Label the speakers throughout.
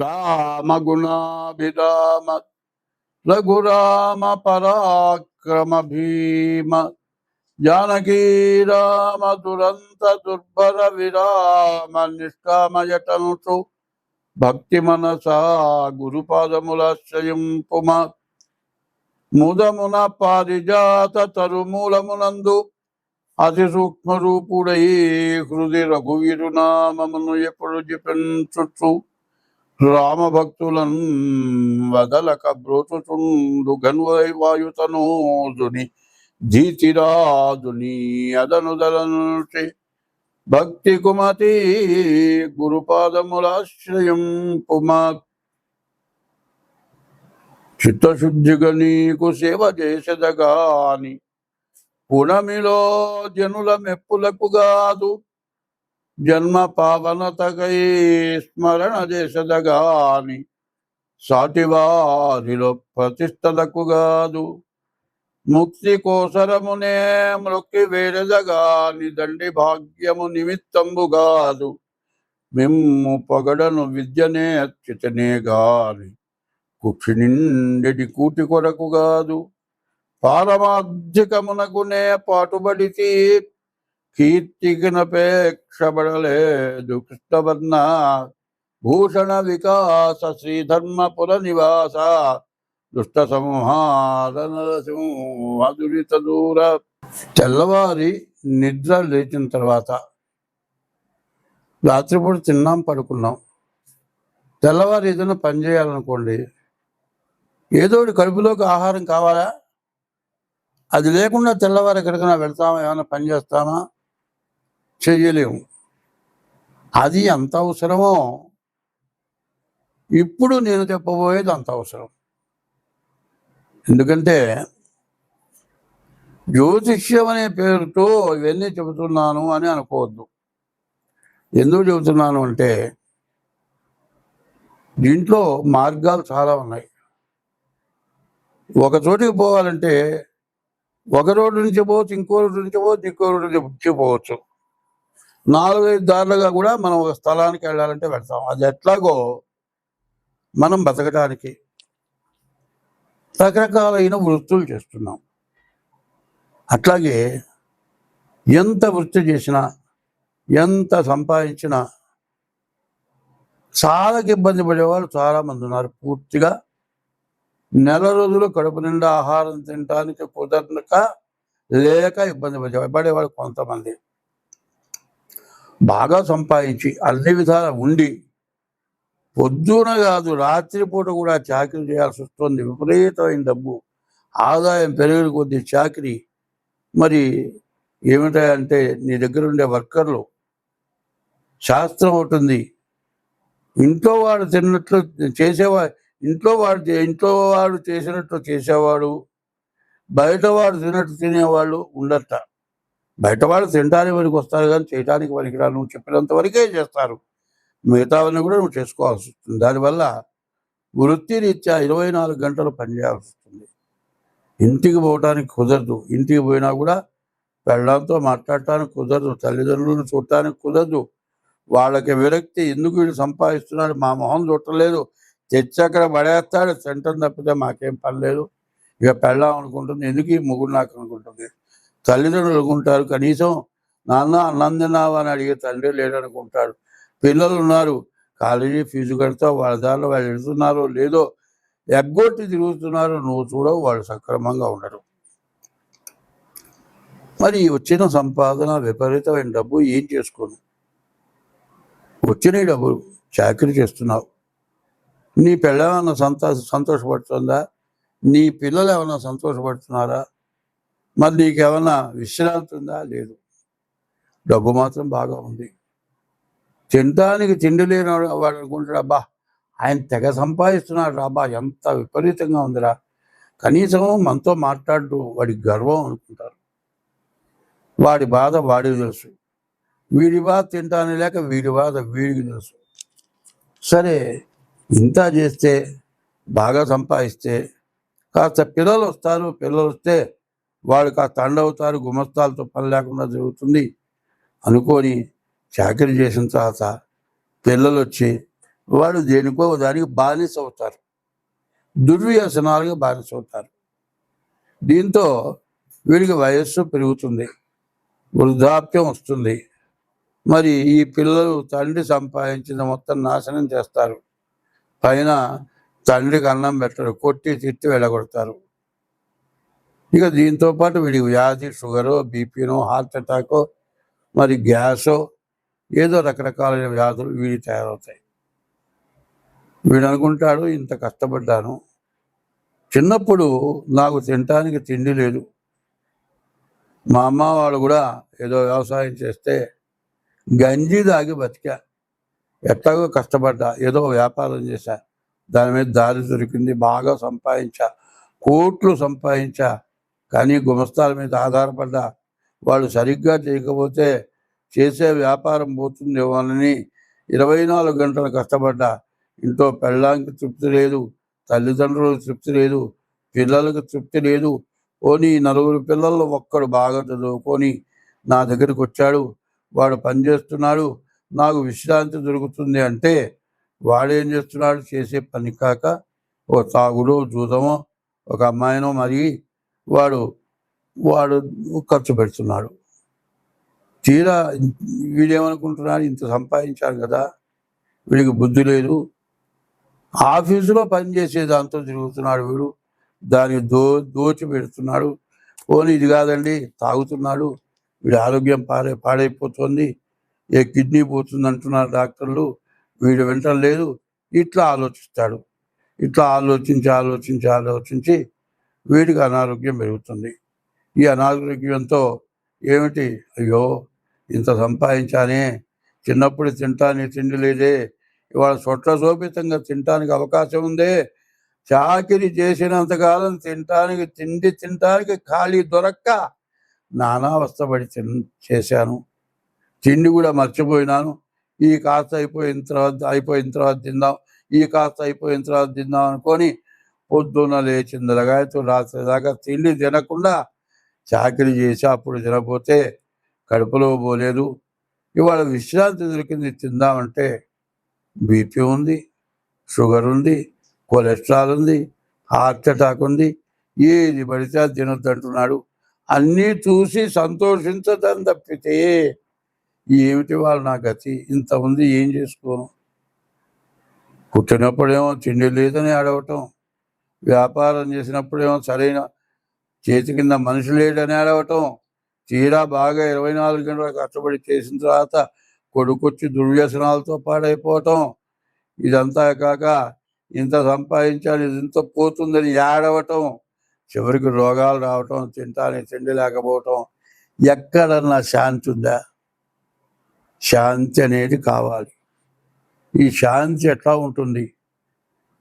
Speaker 1: రామ గుణాభిరామ రఘురామ పరాక్రమ భీమ జానకీ రామ దురంత దుర్భర విరామ నిష్కామయటంసు భక్తి మనసా గురుపాదముల పుమ ముదమున పారిజాత తరుమూలమునందు అతి సూక్ష్మ రూపుడై హృది రఘువీరునామమును ఎప్పుడు జపించుచు రామభక్తులన్ వదలక బ్రోచుచుండు గన్వై వాయుతనోదుని ధీతిరాజుని అదనుదలనుచి భక్తి కుమతి గురుపాదములాశ్రయం కుమా చిత్తశుద్ధిగా నీకు సేవ చేసేదగాని పునమిలో జనుల మెప్పులకు కాదు జన్మ పావనతకై స్మరణ చేసెదగాని సాటివారిలో ప్రతిష్టలకు కాదు ముక్తి కోసరమునే మృక్కి వేడెదగాని దండి భాగ్యము నిమిత్తంబు కాదు మిమ్ము పొగడను విద్యనే అచ్యుతనే గాని కుక్షి నిండి కూటి కొరకు కాదు పారమార్థికమునకునే పాటుబడితి కీర్తికినపేక్షబడలేదు కృష్ణవర్ణ భూషణ వికాస శ్రీధర్మపుర నివాస. దుష్ట సంహార దురిత దూర. తెల్లవారి నిద్ర లేచిన తర్వాత రాత్రిపూట తిన్నాం పడుకున్నాం. తెల్లవారు ఏదైనా పని చేయాలనుకోండి ఏదో ఒకటి కడుపులోకి ఆహారం కావాలా? అది లేకుండా తెల్లవారు ఎక్కడికైనా వెళ్తామా? ఏమైనా పని చేస్తామా? చేయలేము. అది ఎంత అవసరమో ఇప్పుడు నేను చెప్పబోయేది అంత అవసరం. ఎందుకంటే జ్యోతిష్యం అనే పేరుతో ఇవన్నీ చెబుతున్నాను అని అనుకోవద్దు. ఎందుకు చెబుతున్నాను అంటే దీంట్లో మార్గాలు చాలా ఉన్నాయి. ఒక చోటికి పోవాలంటే ఒక రోడ్డు నుంచి పోవచ్చు ఇంకో రోడ్డు నుంచి పోవచ్చు ఇంకో రోడ్డు నుంచి పోవచ్చు. నాలుగైదు దారులుగా కూడా మనం ఒక స్థలానికి వెళ్ళాలంటే వెళ్తాం. అది ఎట్లాగో మనం బతకడానికి రకరకాలైన వృత్తులు చేస్తున్నాం. అట్లాగే ఎంత వృత్తి చేసినా ఎంత సంపాదించినా చాలా ఇబ్బంది పడేవాళ్ళు చాలామంది ఉన్నారు. పూర్తిగా నెల రోజులు కడుపు నిండా ఆహారం తినడానికి కుదరక లేక ఇబ్బంది పడే పడేవాళ్ళు కొంతమంది. బాగా సంపాదించి అన్ని విధాల ఉండి పొద్దున కాదు రాత్రిపూట కూడా చాకరీ చేయాల్సి వస్తుంది. విపరీతమైన డబ్బు. ఆదాయం పెరిగిన కొద్ది చాకరీ. మరి ఏమిటంటే నీ దగ్గర ఉండే వర్కర్లు. శాస్త్రం అవుతుంది ఇంట్లో వాడు తిన్నట్లు చేసేవా ఇంట్లో వాడు ఇంట్లో వాడు చేసినట్లు చేసేవాడు. బయట వాడు తిన్నట్టు తినేవాళ్ళు ఉండట బయట వాళ్ళు తినడానికి వరకు వస్తారు కానీ చేయడానికి రా నువ్వు చెప్పినంత వరకే చేస్తారు. మిగతావన్నీ కూడా నువ్వు చేసుకోవాల్సి వస్తుంది. దానివల్ల వృత్తిరీత్యా ఇరవై నాలుగు గంటలు పనిచేయాల్సి వస్తుంది. ఇంటికి పోవటానికి కుదరదు. ఇంటికి పోయినా కూడా పెళ్ళంతో మాట్లాడటానికి కుదరదు. తల్లిదండ్రులను చూడటానికి కుదరదు. వాళ్ళకి విరక్తి ఎందుకు వీడు సంపాదిస్తున్నాడు? మా మొహం చుట్టలేదు తెచ్చి అక్కడ పడేస్తాడు. సెంటర్ తప్పితే మాకేం పని లేదు. ఇక పెళ్ళాం అనుకుంటుంది. ఎందుకు ఈ ముగ్గురు నాకు అనుకుంటుంది? తల్లిదండ్రులు అనుకుంటారు కనీసం నాన్న అన్నం తిన్నావా అని అడిగే తండ్రి లేడనుకుంటాడు పిల్లలు ఉన్నారు. కాలేజీ ఫీజు కడతా వాళ్ళ దారిలో వాళ్ళు వెళ్తున్నారో లేదో ఎగ్గొట్టి తిరుగుతున్నారో నువ్వు చూడవు వాళ్ళు సక్రమంగా ఉండరు. మరి వచ్చిన సంపాదన విపరీతమైన డబ్బు ఏం చేసుకోను? వచ్చిన ఈ చాకరీ చేస్తున్నావు. నీ పిల్ల ఏమన్నా సంతోష సంతోషపడుతుందా? నీ పిల్లలు ఏమన్నా సంతోషపడుతున్నారా? మరి నీకేమన్నా విశ్రాంతి ఉందా? లేదు. డబ్బు మాత్రం బాగా ఉంది. తినడానికి తిండి లేని వాడు అనుకుంటాడు అబ్బా ఆయన తెగ సంపాదిస్తున్నాడు రాబా ఎంత విపరీతంగా ఉందిరా. కనీసం మనతో మాట్లాడుతూ వాడి గర్వం అనుకుంటారు. వాడి బాధ వాడికి తెలుసు. వీడి బాధ తింటాను లేక వీడి బాధ వీడికి తెలుసు. సరే ఇంత చేస్తే బాగా సంపాదిస్తే కాస్త పిల్లలు వస్తారు పిల్లలు వస్తే వాళ్ళు కాస్త అండవుతారు గుమస్తాలతో పని లేకుండా జరుగుతుంది అనుకొని చాకరీ చేసిన తర్వాత పిల్లలు వచ్చి వాడు దేనికో దానికి బానిస అవుతారు. దుర్వ్యసనాలుగా బానిస అవుతారు. దీంతో వీడికి వయస్సు పెరుగుతుంది వృద్ధాప్యం వస్తుంది. మరి ఈ పిల్లలు తండ్రి సంపాదించిన మొత్తం నాశనం చేస్తారు. పైన తండ్రికి అన్నం పెట్టరు కొట్టి తిట్టి వెళ్ళగొడతారు. ఇక దీంతో పాటు వీడికి వ్యాధి షుగరు బీపీనో హార్ట్ అటాకో మరి గ్యాసో ఏదో రకరకాలైన వ్యాధులు వీడి తయారవుతాయి. వీడు అనుకుంటాడు ఇంత కష్టపడ్డాను. చిన్నప్పుడు నాకు తినటానికి తిండి లేదు. మా అమ్మ వాళ్ళు కూడా ఏదో వ్యవసాయం చేస్తే గంజి దాగి బతికా. ఎట్లాగో కష్టపడ్డా. ఏదో వ్యాపారం చేశా. దాని మీద దారి దొరికింది. బాగా సంపాదించా. కోట్లు సంపాదించా. కానీ గుమస్తాల మీద ఆధారపడ్డ వాళ్ళు సరిగ్గా చేయకపోతే చేసే వ్యాపారం పోతుందేమోనని ఇరవై నాలుగు గంటలు కష్టపడ్డ ఇంట్లో పెళ్ళానికి తృప్తి లేదు తల్లిదండ్రులకు తృప్తి లేదు పిల్లలకు తృప్తి లేదు. పోనీ నలుగురు పిల్లల్లో ఒక్కడు బాగా చదువుకొని నా దగ్గరికి వచ్చాడు వాడు పని చేస్తున్నాడు నాకు విశ్రాంతి దొరుకుతుంది అంటే వాడేం చేస్తున్నాడు? చేసే పని కాక ఒక తాగుడో జూదమో ఒక అమ్మాయినో మరి వాడు వాడు ఖర్చు పెడుతున్నాడు. తీరా వీడేమనుకుంటున్నాడు ఇంత సంపాదించాడు కదా వీడికి బుద్ధి లేదు. ఆఫీసులో పనిచేసే దాంతో తిరుగుతున్నాడు వీడు. దాన్ని దో దోచి పెడుతున్నాడు. పోనీ ఇది కాదండి తాగుతున్నాడు. వీడి ఆరోగ్యం పాడే పాడైపోతుంది. ఏ కిడ్నీ పోతుంది అంటున్నారు డాక్టర్లు. వీడు వెంట లేదు. ఇట్లా ఆలోచిస్తాడు. ఇట్లా ఆలోచించి ఆలోచించి ఆలోచించి వీడికి అనారోగ్యం పెరుగుతుంది. ఈ అనారోగ్యంతో ఏమిటి? అయ్యో ఇంత సంపాదించానే చిన్నప్పుడు తింటానే తిండి లేదే ఇవాళ సొట్ల శోభితంగా తినటానికి అవకాశం ఉందే చాకిరి చేసినంతకాలం తినటానికి తిండి తినటానికి ఖాళీ దొరక్క నానావస్థపడి తిన్ చేశాను. తిండి కూడా మర్చిపోయినాను. ఈ కాస్త అయిపోయిన తర్వాత అయిపోయిన తర్వాత తిందాం ఈ కాస్త అయిపోయిన తర్వాత తిందాం అనుకొని పొద్దున్న లేచిన రగాయతు రాత్రి దాకా తిండి తినకుండా చాకరీ చేసి అప్పుడు తినపోతే కడుపులో పోలేదు. ఇవాళ విశ్రాంతి దొరికింది. తిందామంటే బీపీ ఉంది షుగర్ ఉంది కొలెస్ట్రాల్ ఉంది హార్ట్ అటాక్ ఉంది. ఏది పడితే అది తినొద్దంటున్నాడు. అన్నీ చూసి సంతోషించదని తప్పితే ఏమిటి వాళ్ళు నా గతి? ఇంత ఉంది ఏం చేసుకోను? పుట్టినప్పుడేమో తిండి లేదని అడగటం వ్యాపారం చేసినప్పుడేమో సరైన చేతి కింద మనిషి లేడని ఏడవటం తీరా బాగా ఇరవై నాలుగు గంటలు కష్టపడి చేసిన తర్వాత కొడుకొచ్చి దుర్వ్యసనాలతో పాడైపోవటం. ఇదంతా కాక ఇంత సంపాదించాలి ఇది ఇంత పోతుందని ఏడవటం. చివరికి రోగాలు రావటం తింటానికి తిండి లేకపోవటం. ఎక్కడన్నా శాంతి ఉందా? శాంతి అనేది కావాలి. ఈ శాంతి ఎట్లా ఉంటుంది?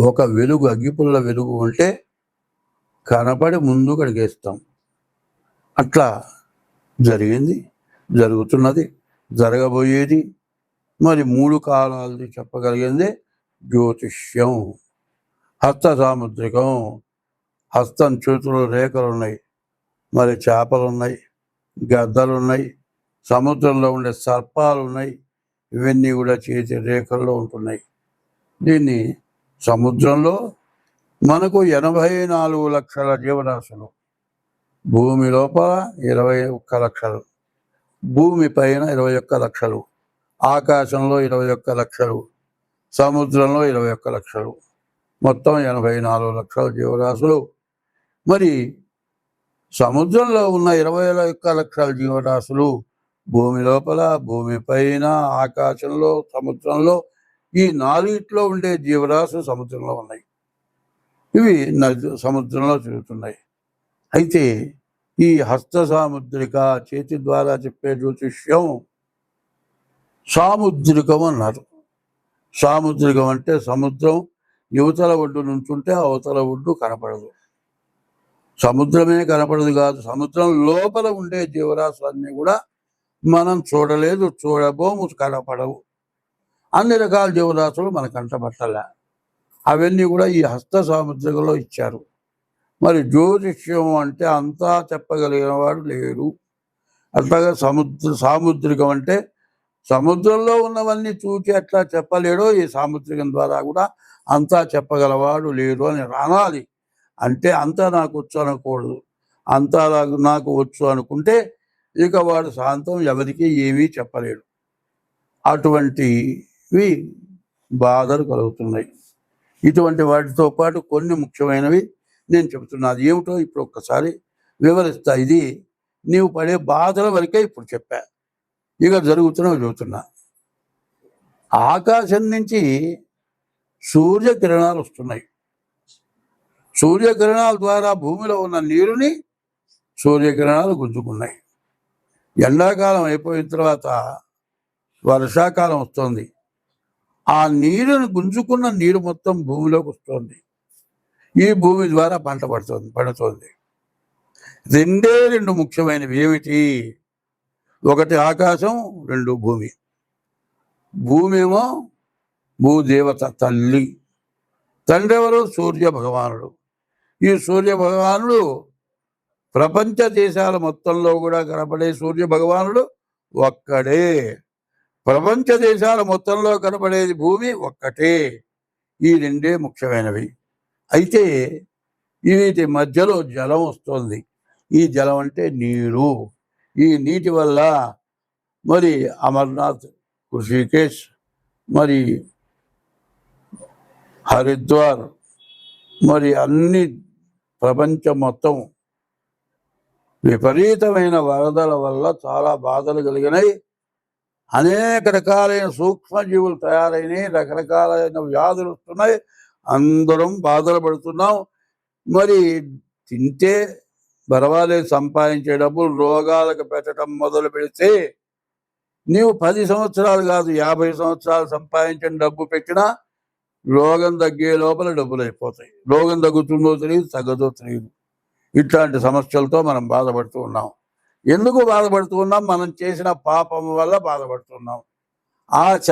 Speaker 1: ఒక వెలుగు అగ్గిపుల్ల వెలుగు ఉంటే కనపడి ముందు కడిగేస్తాం. అట్లా జరిగింది జరుగుతున్నది జరగబోయేది. మరి మూడు కాలాలది చెప్పగలిగింది జ్యోతిష్యం హస్త సాముద్రికం హస్తం చేతులు రేఖలు ఉన్నాయి మరి చేపలు ఉన్నాయి గద్దలు ఉన్నాయి సముద్రంలో ఉండే సర్పాలు ఉన్నాయి ఇవన్నీ కూడా చేతి రేఖల్లో ఉంటున్నాయి. దీన్ని సముద్రంలో మనకు ఎనభై నాలుగు లక్షల జీవరాశులు. భూమి లోపల ఇరవై ఒక్క లక్షలు. భూమి పైన ఇరవై ఒక్క లక్షలు. ఆకాశంలో ఇరవై ఒక్క లక్షలు. సముద్రంలో ఇరవై ఒక్క లక్షలు. మొత్తం ఎనభై నాలుగు లక్షల జీవరాశులు. మరి సముద్రంలో ఉన్న ఇరవై ఒక్క లక్షల జీవరాశులు భూమి లోపల భూమి పైన ఆకాశంలో సముద్రంలో ఈ నాలుగిట్లో ఉండే జీవరాశులు సముద్రంలో ఉన్నాయి. ఇవి నది సముద్రంలో తిరుగుతున్నాయి. అయితే ఈ హస్త సాముద్రిక చేతి ద్వారా చెప్పే జ్యోతిష్యం సాముద్రికం అన్నారు. సాముద్రికం అంటే సముద్రం యువతల ఒడ్డు నుంచుంటే అవతల ఒడ్డు కనపడదు. సముద్రమే కనపడదు కాదు సముద్రం లోపల ఉండే జీవరాశులన్నీ కూడా మనం చూడలేదు చూడబోము కనపడవు. అన్ని రకాల జీవరాశులు మన కంటపట్టలే అవన్నీ కూడా ఈ హస్త సాముద్రికలో ఇచ్చారు. మరి జ్యోతిష్యం అంటే అంతా చెప్పగలిగిన వాడు లేడు. అట్లాగే సముద్ర సాముద్రికం అంటే సముద్రంలో ఉన్నవన్నీ చూచి అట్లా చెప్పలేడో ఈ సాముద్రికం ద్వారా కూడా అంతా చెప్పగలవాడు లేడు అని రానాలి అంటే అంతా నాకు వచ్చు అనకూడదు. అంతా నాకు- నాకు వచ్చు అనుకుంటే ఇక వాడు శాంతం ఎవరికి ఏమీ చెప్పలేడు. అటువంటి ఇవి బాధలు కలుగుతున్నాయి. ఇటువంటి వాటితో పాటు కొన్ని ముఖ్యమైనవి నేను చెబుతున్నాను. ఏమిటో ఇప్పుడు ఒక్కసారి వివరిస్తా. ఇది నీవు పడే బాధల వరకే ఇప్పుడు చెప్పా. ఇక జరుగుతున్నవి చెబుతున్నా ఆకాశం నుంచి సూర్యకిరణాలు వస్తున్నాయి. సూర్యకిరణాల ద్వారా భూమిలో ఉన్న నీరుని సూర్యకిరణాలు గుంజుకున్నాయి. ఎండాకాలం అయిపోయిన తర్వాత వర్షాకాలం వస్తుంది. ఆ నీరును గుంజుకున్న నీరు మొత్తం భూమిలోకి వస్తుంది. ఈ భూమి ద్వారా పంట పడుతుంది పడుతుంది. రెండే రెండు ముఖ్యమైనవి. ఏమిటి? ఒకటి ఆకాశం రెండు భూమి. భూమి ఏమో భూదేవత తల్లి. తండ్రి ఎవరు? సూర్య భగవానుడు. ఈ సూర్య భగవానుడు ప్రపంచ దేశాల మొత్తంలో కూడా కనపడే సూర్య భగవానుడు ఒక్కడే. ప్రపంచ దేశాల మొత్తంలో కనబడేది భూమి ఒక్కటే. ఈ రెండే ముఖ్యమైనవి. అయితే వీటి మధ్యలో జలం వస్తుంది. ఈ జలం అంటే నీరు. ఈ నీటి వల్ల మరి అమర్నాథ్ ఋషికేశ్ మరి హరిద్వార్ మరి అన్ని ప్రపంచం మొత్తం విపరీతమైన వరదల వల్ల చాలా బాధలు కలిగినాయి. అనేక రకాలైన సూక్ష్మజీవులు తయారైనాయి రకరకాలైన వ్యాధులు వస్తున్నాయి. అందరం బాధలు పడుతున్నాం మరి తింటే పర్వాలేదు సంపాదించే డబ్బులు రోగాలకు పెట్టడం మొదలు పెడితే నీవు పది సంవత్సరాలు కాదు యాభై సంవత్సరాలు సంపాదించిన డబ్బు పెట్టినా రోగం తగ్గే లోపల డబ్బులు అయిపోతాయి. రోగం తగ్గుతుందో తెలియదు తగ్గదో తెలియదు. ఇట్లాంటి సమస్యలతో మనం బాధపడుతూ ఉన్నాం. ఎందుకు బాధపడుతున్నాం? మనం చేసిన పాపం వల్ల బాధపడుతున్నాం. ఆశ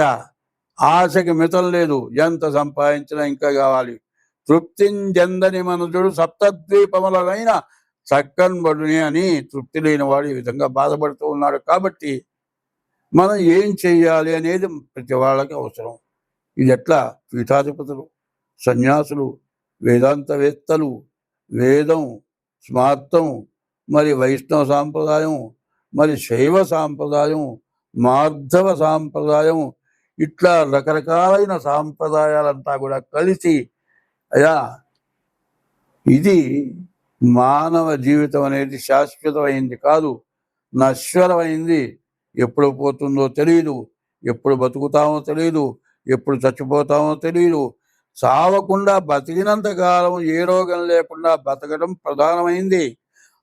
Speaker 1: ఆశకి మితం లేదు. ఎంత సంపాదించినా ఇంకా కావాలి. తృప్తింజందని మనుషుడు సప్తద్వీపములైన చక్కన్బడుని అని తృప్తి లేని వాడు ఈ విధంగా బాధపడుతూ ఉన్నాడు. కాబట్టి మనం ఏం చేయాలి అనేది ప్రతి వాళ్ళకి అవసరం. ఇది ఎట్లా? పీఠాధిపతులు సన్యాసులు వేదాంతవేత్తలు వేదం స్మార్థం మరి వైష్ణవ సాంప్రదాయం మరి శైవ సాంప్రదాయం మార్ధవ సాంప్రదాయం ఇట్లా రకరకాలైన సాంప్రదాయాలంతా కూడా కలిసి అయా ఇది మానవ జీవితం అనేది శాశ్వతమైంది కాదు నశ్వరమైంది. ఎప్పుడు పోతుందో తెలియదు ఎప్పుడు బతుకుతామో తెలియదు ఎప్పుడు చచ్చిపోతామో తెలియదు సావకుండా బతికినంత కాలం ఏ రోగం లేకుండా బతకడం ప్రధానమైంది.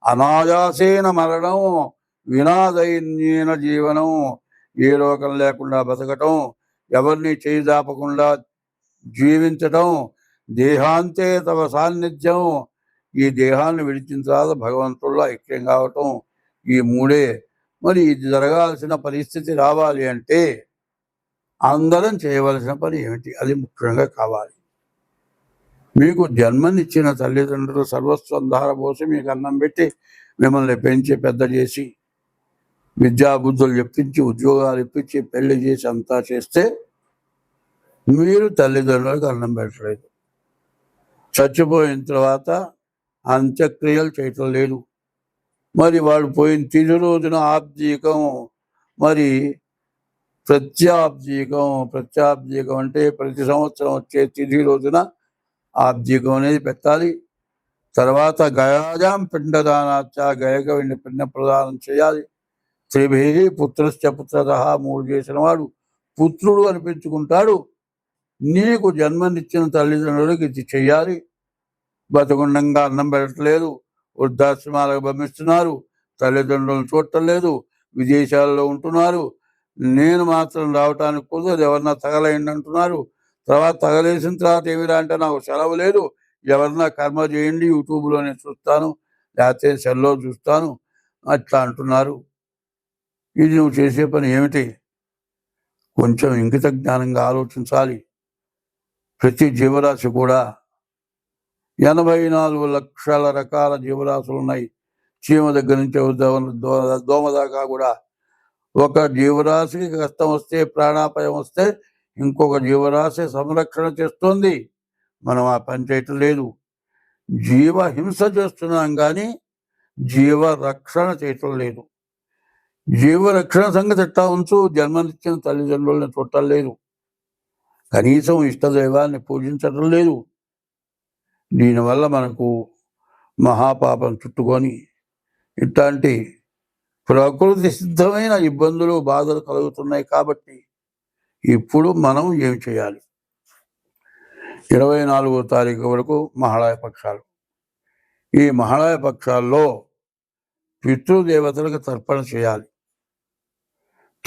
Speaker 1: అనాయాసేన మరణం వినాదైన్యన జీవనం. ఏ రోగం లేకుండా బతకటం ఎవరిని చేయిదాపకుండా జీవించటం దేహాంతే తమ సాన్నిధ్యం. ఈ దేహాన్ని విడిచిన తర్వాత భగవంతుల్లో ఐక్యం కావటం ఈ మూడే. మరి ఇది జరగాల్సిన పరిస్థితి రావాలి అంటే అందరం చేయవలసిన పని ఏమిటి? అది ముఖ్యంగా కావాలి. మీకు జన్మనిచ్చిన తల్లిదండ్రులు సర్వస్వం ధారపోసి మీకు అన్నం పెట్టి మిమ్మల్ని పెంచి పెద్ద చేసి విద్యాబుద్ధులు చెప్పించి ఉద్యోగాలు ఇప్పించి పెళ్ళి చేసి అంతా చేస్తే మీరు తల్లిదండ్రులకు అన్నం పెట్టలేదు. చచ్చిపోయిన తర్వాత అంత్యక్రియలు చేయటం లేదు. మరి వాడు పోయిన తిది రోజున ఆబ్జీకం మరి ప్రత్యాబ్జీకం ప్రత్యాబ్జీకం అంటే ప్రతి సంవత్సరం వచ్చే తిది రోజున ఆబ్జిగం అనేది పెట్టాలి. తర్వాత గయాజాం పిండదానాచ గయక వెండి పిండ ప్రదానం చేయాలి. త్రిభి పుత్రశ్చ పుత్రత మూడు చేసిన వాడు పుత్రుడు అనిపించుకుంటాడు. నీకు జన్మనిచ్చిన తల్లిదండ్రులకు ఇది చెయ్యాలి. బతుకుండంగా అన్నం పెట్టలేదు. వృద్ధాశ్రమాలకు పంపిస్తున్నారు. తల్లిదండ్రులను చూడటం లేదు విదేశాల్లో ఉంటున్నారు. నేను మాత్రం రావటానికి కుదరదు. ఎవరన్నా తగలయండి అంటున్నారు. తర్వాత తగలేసిన తర్వాత ఏమిరా అంటే నాకు సెలవు లేదు. ఎవరన్నా కర్మ చేయండి యూట్యూబ్లో నేను చూస్తాను లేకపోతే సెల్లో చూస్తాను అట్లా అంటున్నారు. ఇది నువ్వు చేసే పని ఏమిటి? కొంచెం ఇంకిత జ్ఞానంగా ఆలోచించాలి. ప్రతి జీవరాశి కూడా ఎనభై నాలుగు లక్షల రకాల జీవరాశులు ఉన్నాయి. చీమ దగ్గర నుంచి దోమ దోమ దాకా కూడా. ఒక జీవరాశికి కష్టం వస్తే ప్రాణాపాయం వస్తే ఇంకొక జీవరాశి సంరక్షణ చేస్తుంది. మనం ఆ పని చేయటం లేదు. జీవ హింస చేస్తున్నాం కానీ జీవ రక్షణ చేయటం లేదు. జీవరక్షణ సంగతి ఎట్టా ఉంచు జన్మనిచ్చిన తల్లిదండ్రులను చూడటం లేదు. కనీసం ఇష్టదైవాన్ని పూజించటం లేదు. దీనివల్ల మనకు మహాపాపం చుట్టుకొని ఇట్లాంటి ప్రకృతి సిద్ధమైన ఇబ్బందులు బాధలు కలుగుతున్నాయి కాబట్టి ఇప్పుడు మనం ఏం చేయాలి? ఇరవై నాలుగో తారీఖు వరకు మహాళయ పక్షాలు. ఈ మహాళయ పక్షాల్లో పితృదేవతలకు తర్పణ చేయాలి.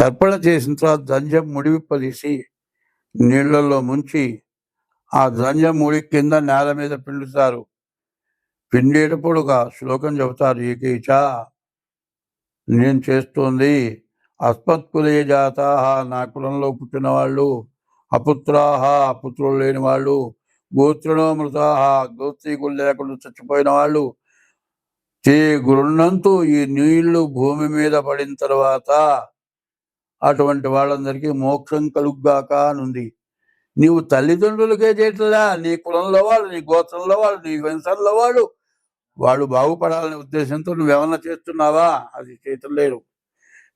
Speaker 1: తర్పణ చేసిన తర్వాత దంజం ముడివిప్పదీసి నీళ్ళల్లో ముంచి ఆ దంజం ముడి కింద నేల మీద పిండుతారు. పిండేటప్పుడు ఒక శ్లోకం చెబుతారు ఏకైచ నేను చేస్తోంది అస్మత్కులే జాత నా కులంలో పుట్టిన వాళ్ళు అపుత్రాహ అపుత్రులు లేని వాళ్ళు గోత్రులో మృతాహ గోత్రీకులు లేకుండా చచ్చిపోయిన వాళ్ళు చే గురున్నంతు ఈ నీళ్ళు భూమి మీద పడిన తర్వాత అటువంటి వాళ్ళందరికీ మోక్షం కలుగ్గాక అనుంది. నీవు తల్లిదండ్రులకే చేయట్లా నీ కులంలో వాళ్ళు నీ గోత్రంలో వాళ్ళు నీ వంశంలో వాళ్ళు వాళ్ళు బాగుపడాలనే ఉద్దేశంతో నువ్వేమన్నా చేస్తున్నావా? అది చేయటం లేరు.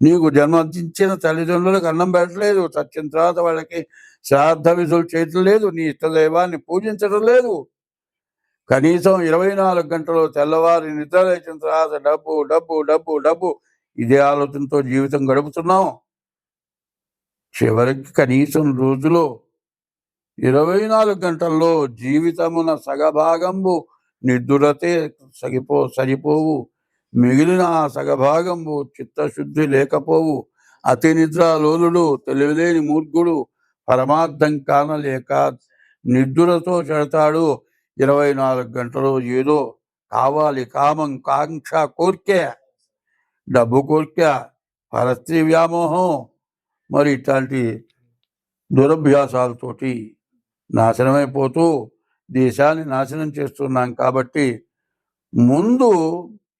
Speaker 1: నీకు జన్మదించిన తల్లిదండ్రులకు అన్నం పెట్టలేదు. చచ్చిన తర్వాత వాళ్ళకి శ్రాద్ధ విధులు చేయటం లేదు. నీ ఇష్టదైవాన్ని పూజించడం లేదు. కనీసం ఇరవై నాలుగు గంటలు తెల్లవారి నిద్ర లేచిన తర్వాత డబ్బు డబ్బు డబ్బు డబ్బు ఇదే ఆలోచనతో జీవితం గడుపుతున్నాం. చివరికి కనీసం రోజులో ఇరవై నాలుగు గంటల్లో జీవితమున సగభాగంబు నిద్రతే సగిపో సరిపోవు. మిగిలిన ఆ సగభాగంబు చిత్తశుద్ధి లేకపోవు. అతి నిద్రాలోలుడు తెలివిలేని మూర్ఖుడు పరమార్థం కానలేక నిద్దురతో చెడతాడు. ఇరవై నాలుగు గంటలు ఏదో కావాలి కామం కాంక్ష కోర్కె డబ్బు కోర్కె పరస్త్రీ వ్యామోహం. మరి ఇట్లాంటి దురభ్యాసాలతోటి నాశనమైపోతూ దేశాన్ని నాశనం చేస్తున్నాం కాబట్టి ముందు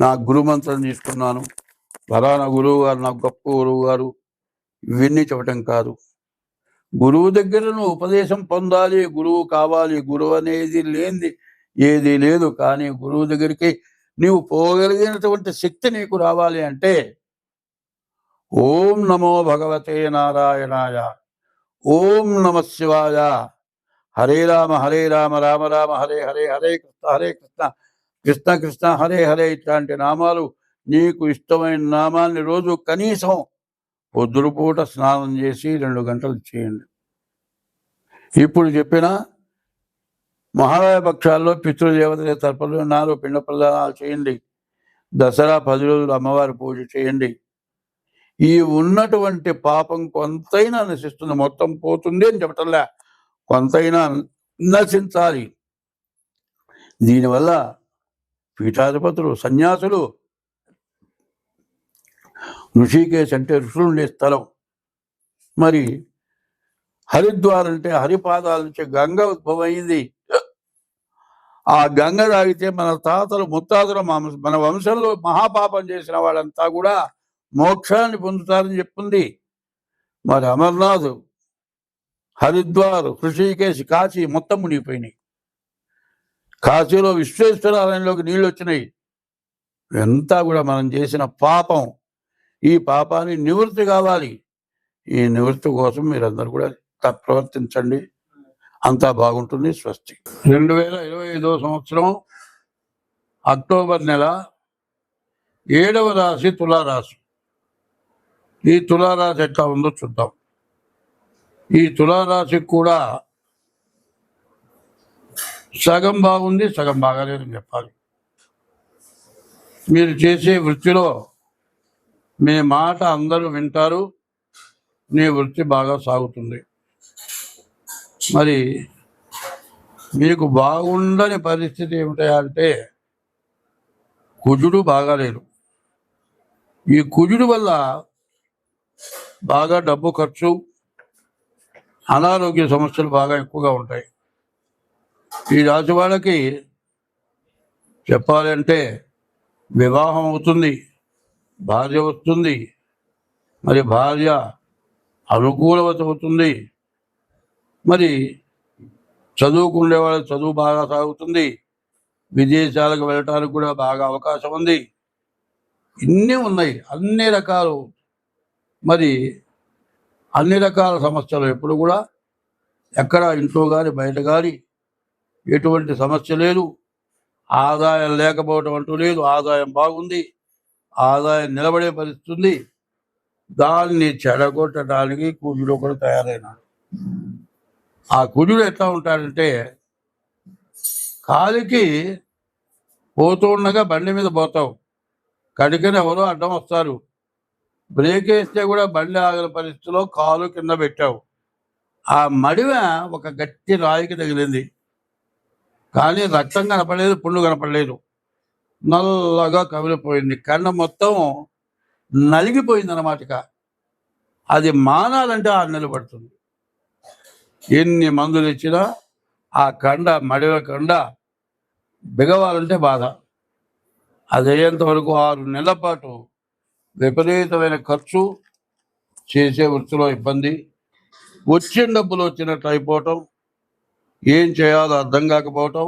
Speaker 1: నా గురు మంత్రం తీసుకున్నాను. ఫలానా గురువు గారు నాకు గొప్ప గురువు గారు ఇవన్నీ చెప్పటం కాదు. గురువు దగ్గర నువ్వు ఉపదేశం పొందాలి గురువు కావాలి గురువు అనేది లేనిది ఏది లేదు. కానీ గురువు దగ్గరికి నీవు పోగలిగినటువంటి శక్తి నీకు రావాలి అంటే ఓం నమో భగవతే నారాయణాయ ఓం నమ శివాయ. హరే రామ హరే రామ రామ రామ హరే హరే హరే కృష్ణ హరే కృష్ణ. కృష్ణ కృష్ణ హరే హరే ఇట్లాంటి నామాలు నీకు ఇష్టమైన నామాన్ని రోజు కనీసం పొద్దురుపూట స్నానం చేసి రెండు గంటలు చేయండి. ఇప్పుడు చెప్పిన మహారాయ పక్షాల్లో పితృదేవతల తరపులు నాలుగు పిండ ప్రదానాలు చేయండి. దసరా పది రోజులు అమ్మవారి పూజ చేయండి. ఈ ఉన్నటువంటి పాపం కొంతైనా నశిస్తుంది మొత్తం పోతుంది అని చెప్పటంలే. కొంతైనా నశించాలి. దీనివల్ల పీఠాధిపతులు సన్యాసులు. ఋషికేశ్ అంటే ఋషులు ఉండే స్థలం. మరి హరిద్వార్ అంటే హరిపాదాల నుంచి గంగ ఉద్భవమైంది. ఆ గంగ తాగితే మన తాతలు ముత్తాతలు మన వంశంలో మహాపాపం చేసిన వాళ్ళంతా కూడా మోక్షాన్ని పొందుతారని చెప్పింది. మరి అమర్నాథ్ హరిద్వార్ ఋషికేశ్ కాశీ మొత్తం మునిగిపోయినాయి. కాశీలో విశ్వేశ్వరాలయంలోకి నీళ్ళు వచ్చినాయి ఎంత కూడా మనం చేసిన పాపం. ఈ పాపాన్ని నివృత్తి కావాలి. ఈ నివృత్తి కోసం మీరందరూ కూడా ప్రవర్తించండి. అంతా బాగుంటుంది. స్వస్తి. రెండు వేల ఇరవై ఐదో సంవత్సరం అక్టోబర్ నెల ఏడవ రాశి తులారాశి. ఈ తులారాశి ఎట్లా ఉందో చూద్దాం. ఈ తులారాశికి కూడా సగం బాగుంది సగం బాగాలేదని చెప్పాలి. మీరు చేసే వృత్తిలో మీ మాట అందరూ వింటారు నీ వృత్తి బాగా సాగుతుంది. మరి మీకు బాగుండని పరిస్థితి ఏమిటంటే కుజుడు బాగాలేడు. ఈ కుజుడు వల్ల బాగా డబ్బు ఖర్చు అనారోగ్య సమస్యలు బాగా ఎక్కువగా ఉంటాయి. ఈ రాశి వాళ్ళకి చెప్పాలంటే వివాహం అవుతుంది భార్య వస్తుంది మరి భార్య అనుకూలవత అవుతుంది మరి చదువుకునే వాళ్ళకి చదువు బాగా సాగుతుంది విదేశాలకు వెళ్ళటానికి కూడా బాగా అవకాశం ఉంది. ఇన్ని ఉన్నాయి అన్ని రకాలు. మరి అన్ని రకాల సమస్యలు ఎప్పుడు కూడా ఎక్కడ ఇంట్లో కానీ బయట కానీ ఎటువంటి సమస్య లేదు. ఆదాయం లేకపోవటం అంటూ లేదు. ఆదాయం బాగుంది. ఆదాయం నిలబడే పరిస్థితుంది దాన్ని చెడగొట్టడానికి కుజుడు ఒకడు తయారైనాడు. ఆ కుజుడు ఎట్లా ఉంటాడంటే కాలికి పోతూ ఉండగా బండి మీద పోతావు. కడికని ఎవరో అడ్డం వస్తారు. బ్రేక్ వేస్తే కూడా బండి ఆగిన పరిస్థితిలో కాలు కింద పెట్టావు. ఆ మడివ ఒక గట్టి రాయికి తగిలింది. కానీ రక్తం కనపడలేదు పుండు కనపడలేదు. నల్లగా కమిలిపోయింది. కన్ను మొత్తం నలిగిపోయింది అన్నమాట అది మానాలంటే ఆరు నెలలు పడుతుంది. ఎన్ని మందులు ఇచ్చినా ఆ కండ మడివ కండ బిగవాలంటే బాధ. అది వరకు ఆరు నెలల పాటు విపరీతమైన ఖర్చు చేసే వృత్తిలో ఇబ్బంది. వచ్చిన డబ్బులు వచ్చినట్టు అయిపోవటం ఏం చేయాలో అర్థం కాకపోవటం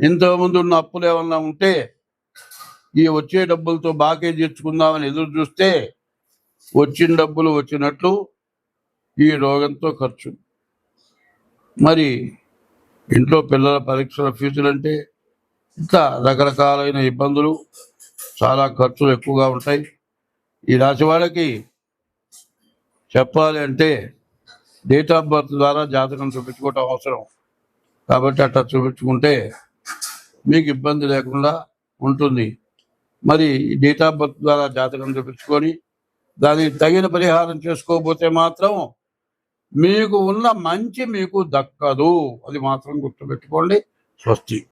Speaker 1: ఇంతకుముందు ఉన్న అప్పులు ఏమన్నా ఉంటే ఈ వచ్చే డబ్బులతో బాకీ తీర్చుకుందామని ఎదురు చూస్తే వచ్చిన డబ్బులు వచ్చినట్లు ఈ రోగంతో ఖర్చు. మరి ఇంట్లో పిల్లల పరీక్షల ఫీజులు అంటే ఇంకా రకరకాలైన ఇబ్బందులు చాలా ఖర్చులు ఎక్కువగా ఉంటాయి. ఈ రాశి వాళ్ళకి చెప్పాలి అంటే డేట్ ఆఫ్ బర్త్ ద్వారా జాతకం చూపించుకోవటం అవసరం. కాబట్టి అట్లా చూపించుకుంటే మీకు ఇబ్బంది లేకుండా ఉంటుంది. మరి డేట్ ఆఫ్ బర్త్ ద్వారా జాతకం చూపించుకొని దానికి తగిన పరిహారం చేసుకోకపోతే మాత్రం మీకు ఉన్న మంచి మీకు దక్కదు. అది మాత్రం గుర్తుపెట్టుకోండి. స్వస్తి.